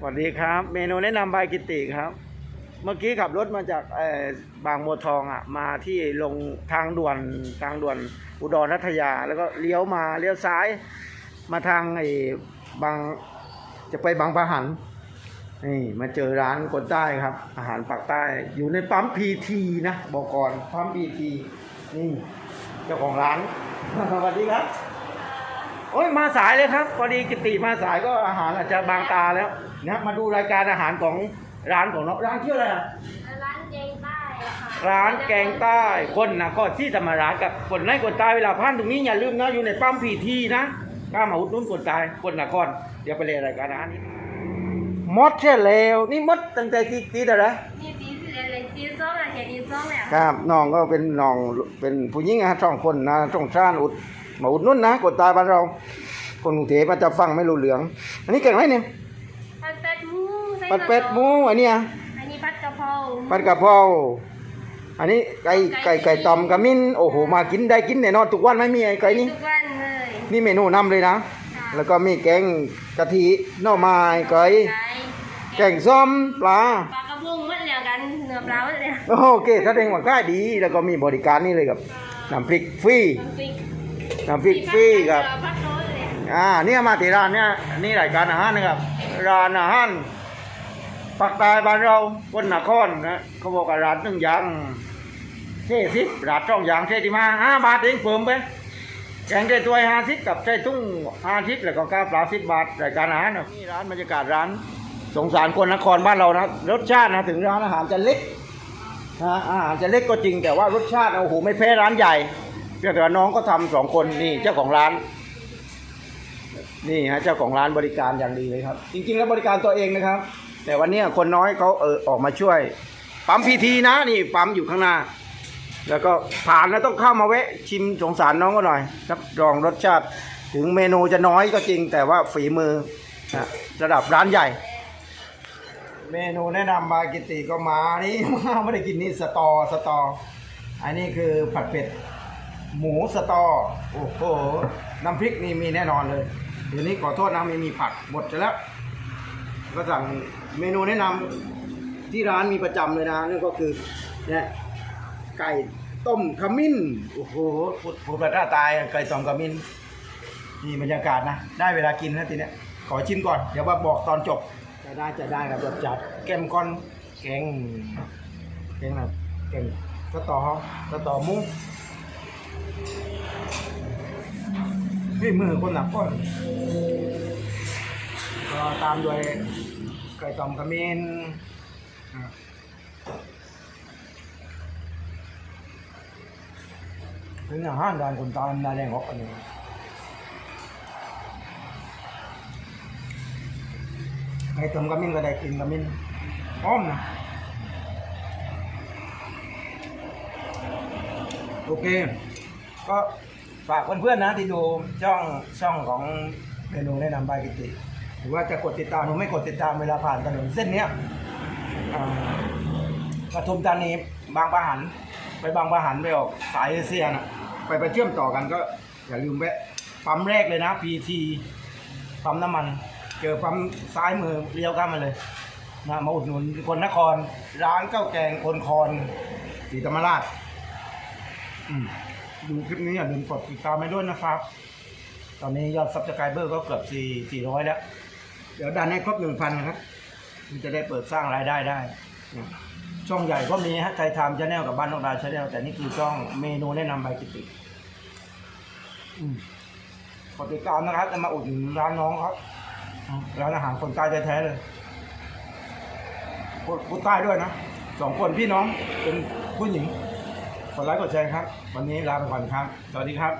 สวัสดีครับ เมนูแนะนำบายกิติครับ เมื่อกี้ขับรถมาจากเออบางบัวทองอะมาที่ลงทางด่วนทางด่วนอุดรรัตยา แล้วก็เลี้ยวมาเลี้ยวซ้าย มาทางไอ้บางจะไปบางปะหันนี่มาเจอร้านคนใต้ครับ อาหารปากใต้ อยู่ในปั๊มพีทีนะบอกก่อนปั๊มพีทีนี่เจ้าของร้านสวัสดีครับ โอ้ยมาสายเลยครับพอดีกิติมาสายก็อาหารอาจจะบางตาแล้วนะมาดูรายการอาหารของร้านของน้องร้านชื่ออะไรอะร้านแกงใต้ค่ะร้านแกงใต้คนนะก็ที่ธรรมราชกับคนไหนคนใต้เวลาพันตรงนี้อย่าลืมนะอยู่ในปั๊มพีทีนะกล้ามาอุดหนุนคนใต้คนนครเดี๋ยวไปเลยรายการอาหารนี้มดเช่เลวนี่มดตั้งแต่ที่ตีแต่ละนี่ตีสิเลยเลยตีส้มอะแกตีส้มเนี่ยครับน้องก็เป็นน้องเป็นผู้หญิงอะสองคนนะต้องชานอุด มาอุดหนุนนะคนใต้บ้านเรา คนกรุงเทพอาจจะฟังไม่รู้เรื่อง อันนี้แกงอะไรเนี่ยผัดเป็ดหมูไส้ปัดเป็ดหมูอันเนี้ยอันนี้ผัดกะเพราปัดกะเพราอันนี้ไก่ไก่ไก่ตอมกะมิ้นโอ้โหมากินได้กินแน่นอนทุกวันไม่มีไอ้ไก่นี่ ทุกวันเลยนี่เมนูนำเลยนะค่ะแล้วก็มีแกงกะทิหน่อไม้ไก่ไก่แกงส้มปลา ปลากระพงหมัดแล้วกันเนื้อปลาหมดแล้วโอเคถ้าเองว่าง่ายดีแล้วก็มีบริการนี่เลยกับน้ำพริกฟรี น้ำพริก น้ำพริกฟรีครับผัดโรยเลยอ่าเนี่ยมาที่ร้านเนี่ยนี่รายการอาหารนะครับร้านอาหารปากใต้บ้านเราคนนครนะเขาบอกว่าร้านหนึ่งอย่างเท่สิบร้านสองอย่างเท่ที่มาห้าบาทเองเพิ่มไปแกงได้ถ้วยห้าสิบกับใส่ทุ่งห้าสิบแล้วก็ข้าวเปล่าสิบบาทรายการอาหารนะนี่ร้านบรรยากาศร้านสงสารคนนครบ้านเรานะรสชาตินะถึงร้านอาหารจะเล็กนะอาหารจะเล็กก็จริงแต่ว่ารสชาติโอ้โหไม่แพ้ร้านใหญ่ เพียงแต่ว่าน้องก็ทำสองคนนี่เจ้าของร้าน นี่ฮะเจ้าของร้านบริการอย่างดีเลยครับ จริง ๆ แล้วบริการตัวเองนะครับ แต่วันนี้คนน้อยเขาเออออกมาช่วย ปั๊มพีทีนะนี่ปั๊มอยู่ข้างหน้า แล้วก็ผ่านแล้วต้องเข้ามาแวะชิมสงสารน้องก็หน่อยรับรองรสชาติถึงเมนูจะน้อยก็จริง แต่ว่าฝีมือนะระดับร้านใหญ่ เมนูแนะนำบากิติก็มานี่ไม่ได้กินนี่สตอสตออันนี้คือผัดเป็ด หมูสตอ โอ้โห น้ำพริกนี่มีแน่นอนเลย เดี๋ยวนี้ขอโทษนะไม่มีผักหมดไปแล้ว ก็สั่งเมนูแนะนำที่ร้านมีประจำเลยนะนั่นก็คือเนี่ยไก่ต้มขมิ้น โอ้โหพูดพูดแบบน้าตายไก่ต้มขมิ้นนี่บรรยากาศนะ ได้เวลากินแล้วทีเนี้ยขอชิมก่อน เดี๋ยวมาบอกตอนจบ จะได้จะได้ครับรสจัดแกมก้อนแกงแกงอะไรแกงสตอสตอมุ้ง นี่มือคนหนักก้อนก็ตามด้วยไก่ต้มขมิ้นเป็นอาหารดานคนตามด้านแรงออกอันนี้ไก่ต้มกระมิ้นก็ได้กินกระมิ้นหอมนะโอเค ก็ฝากเพื่อนๆนะที่ดูช่องช่องของเมนูแนะนำบายกิติ หรือว่าจะกดติดตามหรือไม่กดติดตามเวลาผ่านถนนเส้นเนี้ยอ่าปทุมธานีบางปะหัน ไปบางปะหันไปออกสายเอเชียนะไปไปเชื่อมต่อกันก็อย่าลืมแวะปั๊มแรกเลยนะ PT ปั๊มน้ำมัน เจอปั๊มซ้ายมือเลี้ยวข้ามมาเลยนะมาอุดหนุนคนนคร ร้านข้าวแกงคนคอนศรีธรรมราชอืม ดูคลิปนี้อย่าลืมกดติดตามไปด้วยนะครับ ตอนนี้ยอดซับสไครเบอร์ก็เกือบสี่สี่ร้อยแล้ว เดี๋ยวดันให้ครบหนึ่งพันนะครับมันจะได้เปิดสร้างรายได้ได้ ช่องใหญ่ก็มีฮะไทยทำชาแนลกับบ้านนอกดาวชาแนลแต่นี่คือช่องเมนูแนะนำใบกิติอืมกดติดตามนะครับจะมาอุดหนุนร้านน้องครับร้านอาหารคนใต้แท้ๆเลยพูดพูดใต้ด้วยนะสองคนพี่น้องเป็นผู้หญิง กดไลค์กดแชร์ครับ วันนี้ลาไปก่อนครับ สวัสดีครับ